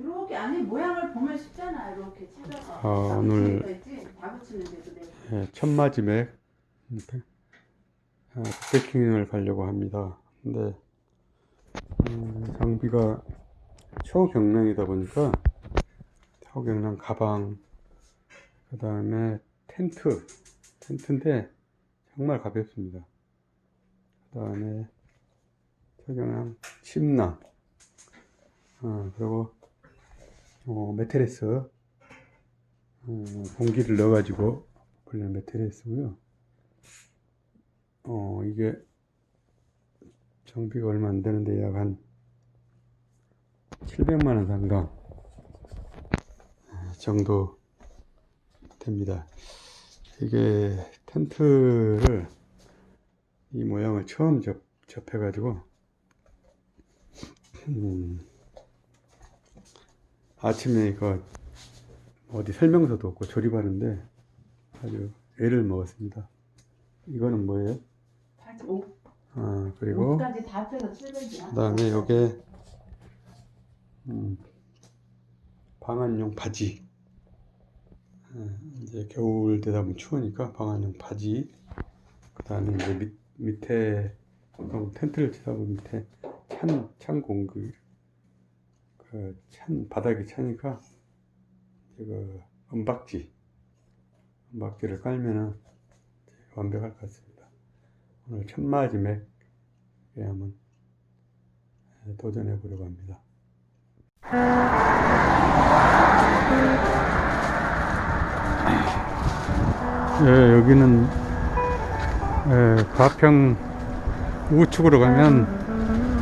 이렇게 아니 모양을 보면 쉽잖아. 이렇게 찾아서. 아, 다 오늘- 붙이는 거 있지? 다 붙이는 데도 내가. 예, 천마지맥 아, 백패킹을 가려고 합니다. 근데 음, 장비가 초경량이다 보니까 초경량 가방 그 다음에 텐트 텐트인데 정말 가볍습니다. 그 다음에 초경량 침낭 어, 그리고 어, 매트레스 어, 공기를 넣어가지고 불리는 매트리스고요. 어 이게 정비가 얼마 안 되는데 약 한 700만 원 상당 정도 됩니다. 이게 텐트를 이 모양을 처음 접, 접해가지고 음, 아침에 이거 어디 설명서도 없고 조립하는데 아주 애를 먹었습니다. 이거는 뭐예요? 옷, 아 그리고 옷까지 다 빼서 700이야. 그 다음에 요게 음, 방한용 바지 아, 이제 겨울 되다 보면 추우니까 방한용 바지 그 다음에 이제 밑, 밑에 보통 텐트를 치다 보면 밑에 찬, 찬 공기 그 찬 바닥이 차니까 이거 은박지 은박지를 깔면은 완벽할 것 같습니다 오늘 천마지 맥에 한번 도전해 보려고 합니다. 예, 여기는 예, 가평 우측으로 가면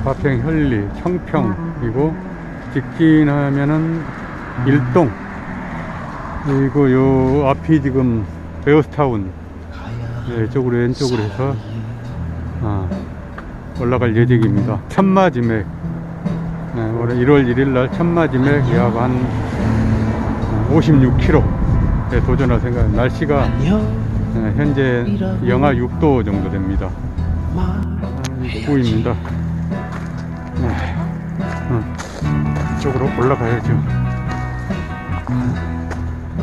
가평 현리, 청평이고 직진 하면은 일동 그리고 요 앞이 지금 베어스타운 예, 이쪽으로 왼쪽으로 해서 아, 올라갈 예정입니다. 천마지맥 네, 올해 1월 1일 날 천마지맥 약한 56km에 도전할 생각. 날씨가 네, 현재 영하 6도 정도 됩니다. 아, 입구입니다. 쪽으로 올라가야죠.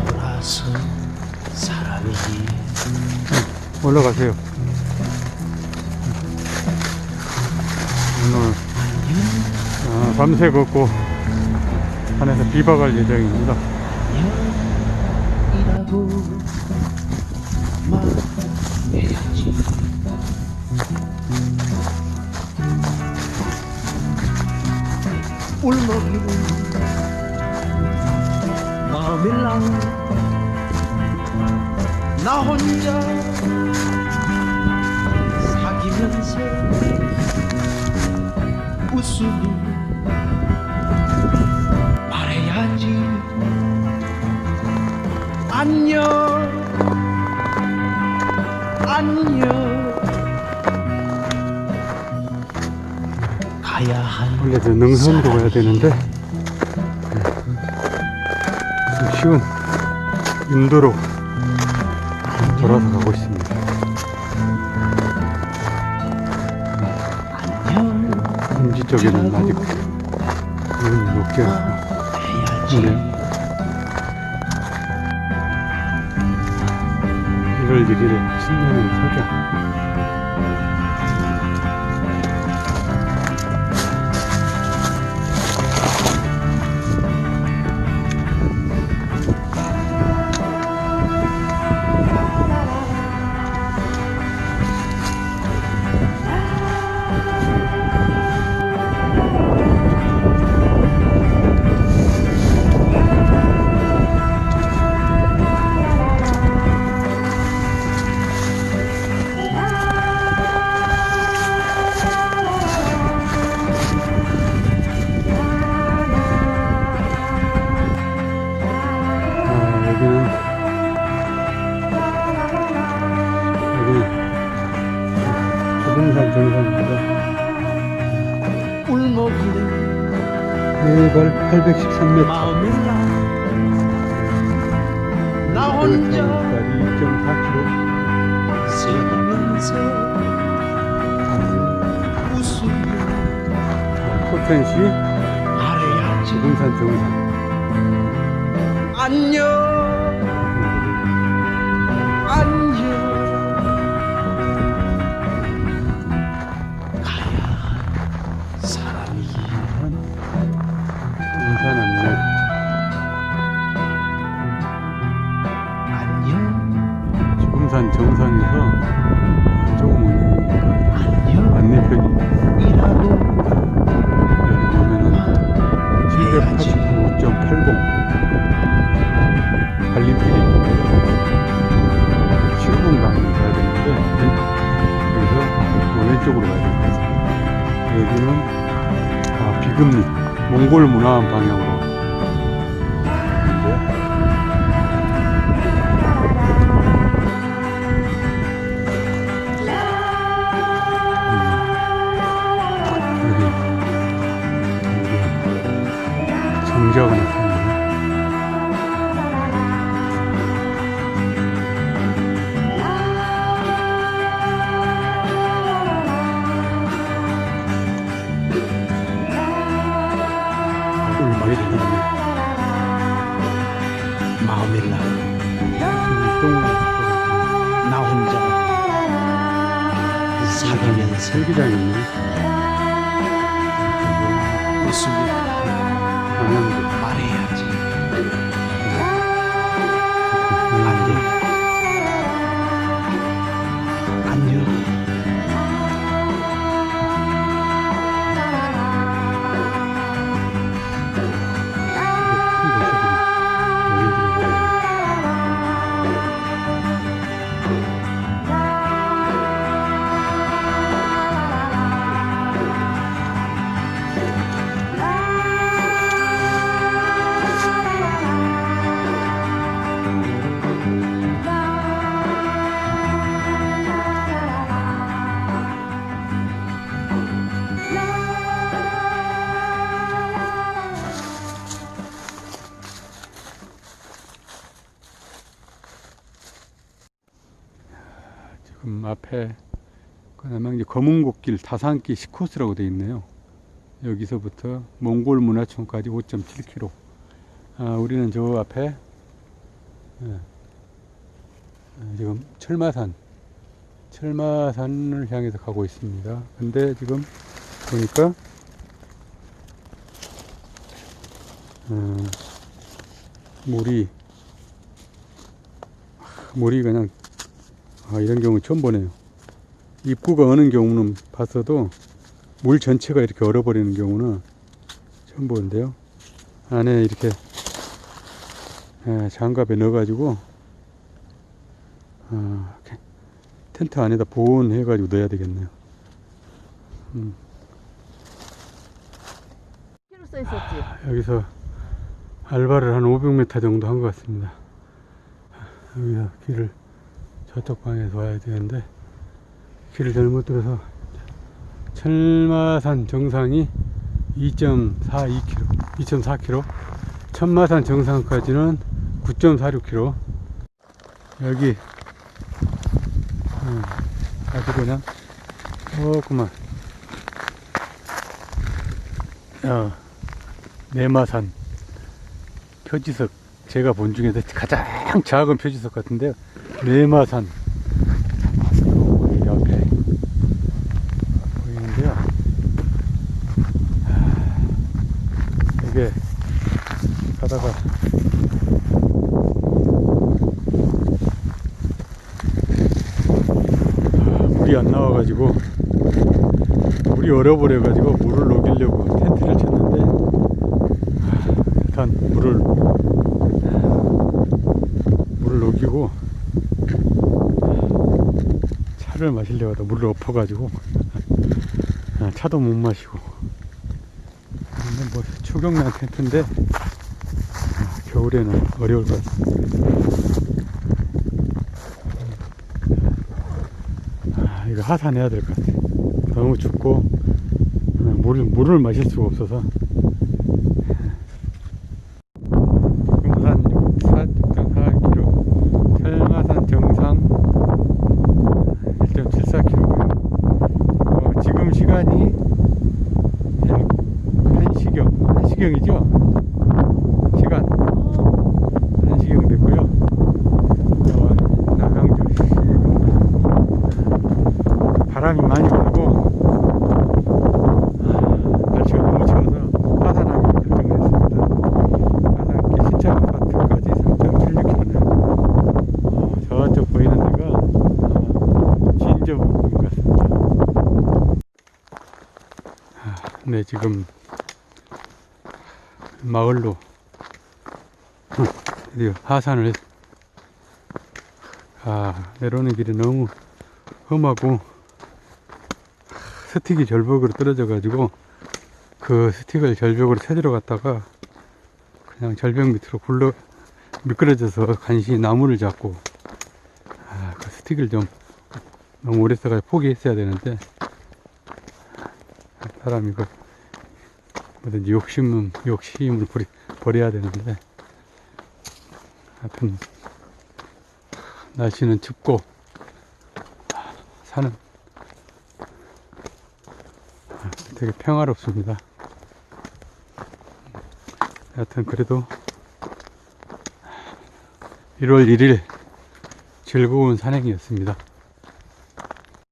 돌아서 올라가세요. 오늘 어, 밤새 걷고 산에서 비박할 예정입니다. 웃으니 말해야지 안녕 안녕 가야 할 원래 저 능선으로 가야 되는데 네. 좀 쉬운 인도로 돌아서 가고 있습니다. 음지 쪽에는 아직 눈이 높게 해야지. 네. 1월 1일에 신년의 석양 조봉산 정상입니다. 울먹이는 해발 813m. 마음일랑 나 혼자 2.4km. 새기면서 웃으며 포텐시 지금산 정상. 안녕 금산 정상에서 조금 안녕 안내편이 이라고 여기 보면은 789.80 갈림길입니다. 7분 방향 가야 되는데 왼- 여기서 왼쪽으로 가야 같습니다. 여기는 아, 비금리 몽골 문화원 방향으로 정자가 나타나네. 여기 많이. 마음이 나, 혼자 살면서 설기장이 있네. 웃으며 안양도. 말해 지금 앞에 그나마 이제 검은곡길 다산길 10코스라고 되어 있네요. 여기서부터 몽골 문화촌까지 5.7km. 아, 우리는 저 앞에 예, 아, 지금 철마산 철마산을 향해서 가고 있습니다. 근데 지금 보니까 어, 물이 물이 그냥 아, 이런 경우 처음 보네요. 입구가 어는 경우는 봤어도 물 전체가 이렇게 얼어버리는 경우는 처음 보는데요. 안에 이렇게 예, 장갑에 넣어가지고 아, 텐트 안에다 보온해가지고 넣어야 되겠네요. 음, 있었지. 여기서 알바를 한 500m 정도 한 것 같습니다. 여기서 길을 저쪽 방에서 와야 되는데 길을 잘못 들어서 철마산 정상이 2.42km, 2.4km, 천마산 정상까지는 9.46km. 여기 음, 아주 그냥 조그만 어, 내마산 표지석 제가 본 중에서 가장 작은 표지석 같은데요. 여기 옆에 보이는데요. 하, 이게 가다가 아, 물이 안 나와가지고 물이 얼어버려가지고 물을 녹이려고 텐트를 쳤는데 아, 일단 물을 물을 녹이고 차를 마시려고 하다 물을 엎어가지고 아, 차도 못 마시고. 근데 뭐 추경난 텐트인데 아, 겨울에는 어려울 것 같습니다. 아, 이거 하산해야 될 것 같아 너무 춥고 어, 물을, 물을 마실 수가 없어서 한시경이죠? 시간. 한시경 됐고요. 어, 나강주 바람이 많이 불고 날씨가 너무 추워서 화산항이 결정됐습니다. 화산길 신차 아파트까지 3.76km 어, 저쪽 보이는 데가 진저 네 지금 마을로. 드디어 하산을 했... 아, 내려오는 길이 너무 험하고 스틱이 절벽으로 떨어져 가지고 그 스틱을 절벽으로 찾으러 갔다가 그냥 절벽 밑으로 굴러 미끄러져서 간신히 나무를 잡고 아, 그 스틱을 좀 너무 오래 써가지고 포기했어야 되는데 사람이 그 뭐든지 욕심은 욕심을 버리, 버려야 되는데 하여튼 날씨는 춥고 산은 되게 평화롭습니다. 하여튼 그래도 1월 1일 즐거운 산행이었습니다.